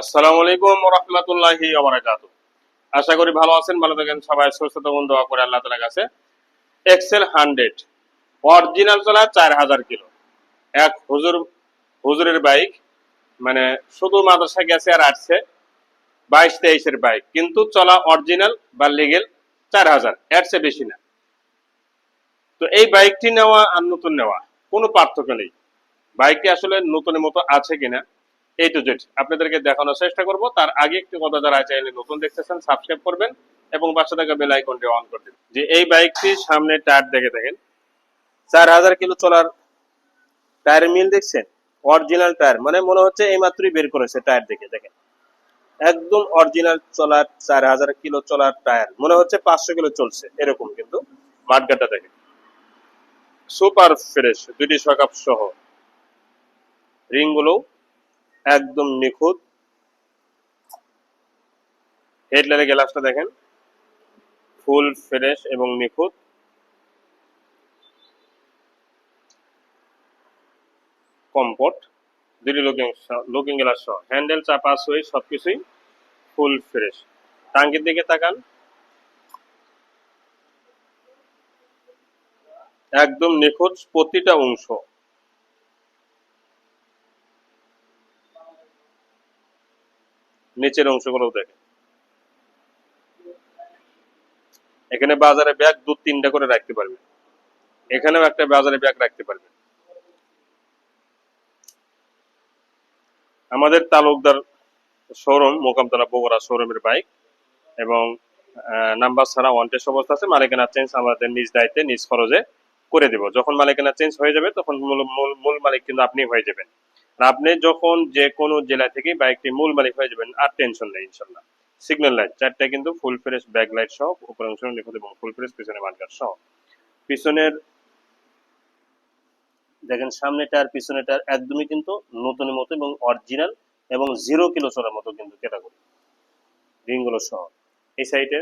আসসালামু আলাইকুম রহমতুল্লাহি আশা করি ভালো আছেন, ভালো থাকেন, সবাই সুস্থ দোয়া করে আল্লাহ তালার কাছে। এক্সেল হান্ড্রেড অরিজিনাল চলা চার হাজার কিলো। এক হুজুর, হুজুরের বাইক মানে শুধু মাদ্রাসা গেছে আর আসছে, বাইশ তেইশের বাইক কিন্তু চলা অরিজিনাল বা লিগেল চার হাজার, এর চেয়ে বেশি না। তো এই বাইকটি নেওয়া আর নতুন নেওয়া, কোনো পার্থক্য নেই। বাইকটি আসলে নতুনের মতো আছে কিনা এই টু জেড আপনাদেরকে দেখানোর চেষ্টা করব। তার আগে একটি কথা যারা চাইলে নতুন দেখতেছেন সাবস্ক্রাইব করবেন এবং পাশে থাকা বেল আইকনটি অন করে দেবেন। যে এই বাইকটি সামনে টায়ার দেখে দেখেন। চার হাজার কিলো চলার টায়ার মিল দেখছেন? অরিজিনাল টায়ার মানে মনে হচ্ছে এই মাত্রই বের করেছে টায়ার দেখে দেখেন। একদম অরিজিনাল চলার চার হাজার কিলো চলার টায়ার মনে হচ্ছে পাঁচশো কিলো চলছে। এরকম কিন্তু মাঠগাটা দেখেন। সুপার ফ্রেশ দুটি সকাপ সহ। রিংগুলো একদম নিখুঁত। হেডলাইটের গ্লাসটা দেখেন। ফুল ফ্রেশ এবং নিখুঁত। কম্পোর্ট দুটি লুকিং লুকিং গ্লাস সহ। হ্যান্ডেল চাপা, সুই, সবকিছুই ফুল ফ্রেশ টাঙ্কির দিকে তাকান। একদম নিখুঁত প্রতিটা অংশ। নিচের অংশগুলো দেখেন এখানে বাজারে ব্যাগ দু তিনটা করে রাখতে পারবেন এখানেও একটা বাজারে ব্যাগ রাখতে পারবেন আমাদের তালুকদার শোরুম, মোকামতলা বগুড়া শোরুমের বাইক এবং নাম্বার ছাড়া ওয়ান টেস্ট অবস্থা আছে। মালিকানা চেঞ্জ আমাদের নিজ দায়িত্বে, নিজ খরচে করে দেব। যখন মালিকানা চেঞ্জ হয়ে যাবে, তখন মূল মালিক কিন্তু আপনি হয়ে যাবেন। আর আপনি যখন যে কোনো জেলা থেকে বাইকটি মূল মালিক হয়ে যাবেন, আর টেনশন নেই, ইনশাল্লাহ। সিগন্যাল লাইট চারটা কিন্তু ফুল ফ্রেশ ব্যাক লাইট সহ, উপর অংশ নিখুঁত এবং ফুল ফ্রেশ পিছনে মার্কার সহ। পিছনের, দেখেন সামনেটার পিছনেটার একদমই কিন্তু নতুনের মতো এবং অরিজিনাল এবং জিরো কিলো চলার মতো কিন্তু ক্যাটাগরি রিংগুলো সহ। এই সাইডে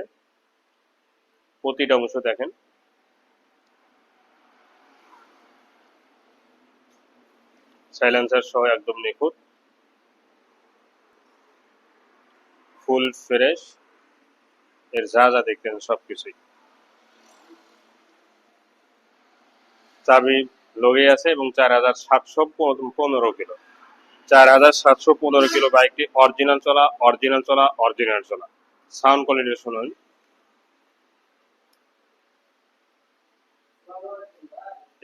প্রতিটা অংশ দেখেন। সাইলেন্সার সহ একদম নিখুঁত। ফুল ফ্রেশ এর যা যা দেখতেন সবকিছুই। চাবি লগে আছে এবং চার হাজার সাতশো পনেরো কিলো। চার হাজার সাতশো পনেরো কিলো বাইকটি অরিজিনাল চলা অরিজিনাল চলা অরিজিনাল চলা। সাউন্ড কোয়ালিটি শুনুন।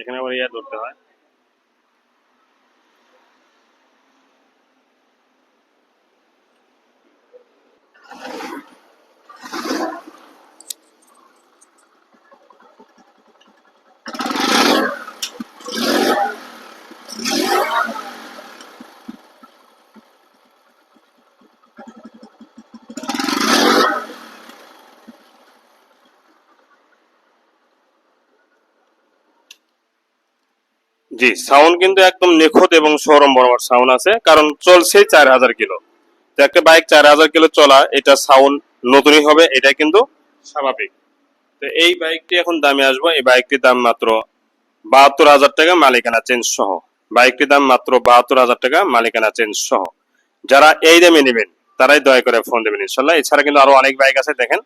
এখানে আবার ইয়া ধরতে হয়। জি সাউন্ড কিন্তু একদম নিখুঁত এবং শোরুম বরাবর সাউন্ড আছে, কারণ চলছে চার হাজার কিলো। তো একটা বাইক চার হাজার কিলো চলা, এটা সাউন্ড নতুনই হবে এটা কিন্তু স্বাভাবিক। তো এই বাইকটি এখন দামে আসব, এই বাইকটির দাম মাত্র বাহাত্তর হাজার টাকা, মালিকানা চেঞ্জ সহ। বাইকটির দাম মাত্র বাহাত্তর হাজার টাকা, মালিকানা চেঞ্জ সহ। যারা এই দামে নেবেন, তারাই দয়া করে ফোন দেবেন, ইনশাল্লাহ। এছাড়া কিন্তু আরও অনেক বাইক আছে, দেখেন।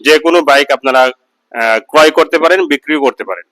যে কোনো বাইক আপনারা ক্রয় করতে পারেন, বিক্রিও করতে পারেন।